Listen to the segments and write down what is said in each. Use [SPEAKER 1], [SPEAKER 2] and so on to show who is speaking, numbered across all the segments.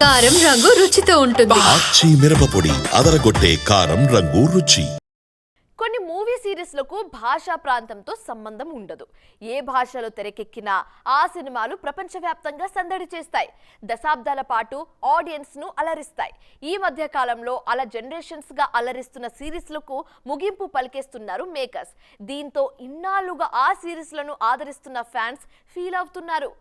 [SPEAKER 1] కారం రంగు రుచితో ఉంటుంది.
[SPEAKER 2] ఆచి మిరపపొడి అదరగొట్టే కారం రంగు రుచి.
[SPEAKER 3] కొన్ని మూవీ సిరీస్లకు భాషా ప్రాంతంతో సంబంధం ఉండదు. ఏ భాషలో తెరకెక్కినా ఆ సినిమాలు ప్రపంచవ్యాప్తంగా సందడి చేస్తాయి. దశాబ్దాల పాటు ఆడియన్స్ను అలరిస్తాయి. ఈ మధ్య కాలంలో అలా జనరేషన్స్గా అలరిస్తున్న సిరీస్లకు ముగింపు పలికేస్తున్నారు మేకర్స్. దీంతో ఇన్నాళ్ళుగా ఆ సిరీస్లను ఆదరిస్తున్న ఫ్యాన్స్ ఫీల్ అవుతున్నారు.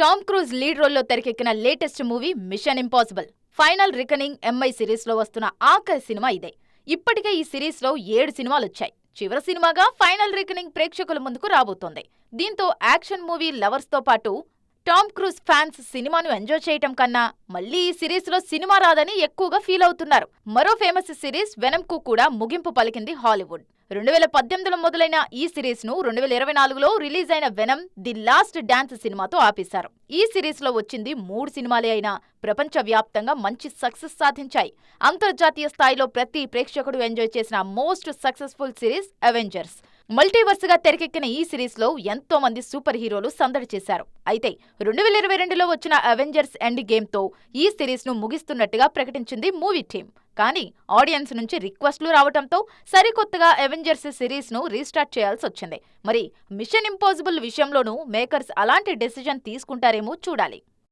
[SPEAKER 4] టామ్ క్రూజ్ లీడ్ రోల్లో తెరకెక్కిన latest movie Mission Impossible. Final reckoning MI సిరీస్లో వస్తున్న ఆఖరి సినిమా ఇదే. ఇప్పటికే ఈ సిరీస్లో ఏడు సినిమాలు వచ్చాయి చివరి సినిమాగా ఫైనల్ రికనింగ్ ప్రేక్షకుల ముందుకు రాబోతోంది. దీంతో యాక్షన్ మూవీ లవర్స్తో పాటు టామ్ క్రూజ్ ఫ్యాన్స్ సినిమాను ఎంజాయ్ చేయటం కన్నా మళ్ళీ ఈ సిరీస్లో సినిమా రాదని ఎక్కువగా ఫీల్ అవుతున్నారు. మరో ఫేమస్ సిరీస్ వెనమ్కు కూడా ముగింపు పలికింది హాలీవుడ్. రెండు వేల పద్దెనిమిదిలో మొదలైన ఈ సిరీస్ను రెండు వేల ఇరవై నాలుగులో రిలీజ్ అయిన వెనమ్ ది లాస్ట్ డాన్స్ సినిమాతో ఆపేశారు. ఈ సిరీస్లో వచ్చింది మూడు సినిమాలే అయినా ప్రపంచ వ్యాప్తంగా మంచి సక్సెస్ సాధించాయి. అంతర్జాతీయ స్థాయిలో ప్రతి ప్రేక్షకుడు ఎంజాయ్ చేసిన మోస్ట్ సక్సెస్ఫుల్ సిరీస్ అవెంజర్స్. మల్టీవర్స్గా తెరకెక్కిన ఈ సిరీస్లో ఎంతో మంది సూపర్ హీరోలు సందడి చేశారు. అయితే రెండు వేల ఇరవై రెండులో వచ్చిన అవెంజర్స్ ఎండ్ గేమ్తో ఈ సిరీస్ను ముగిస్తున్నట్టుగా ప్రకటించింది మూవీ టీం కానీ ఆడియన్స్ నుంచి రిక్వెస్ట్లు రావడంతో సరికొత్తగా అవెంజర్స్ సిరీస్ను రీస్టార్ట్ చేయాల్సి వచ్చింది. మరి మిషన్ ఇంపాసిబుల్ విషయంలోనూ మేకర్స్ అలాంటి డెసిజన్ తీసుకుంటారేమో చూడాలి.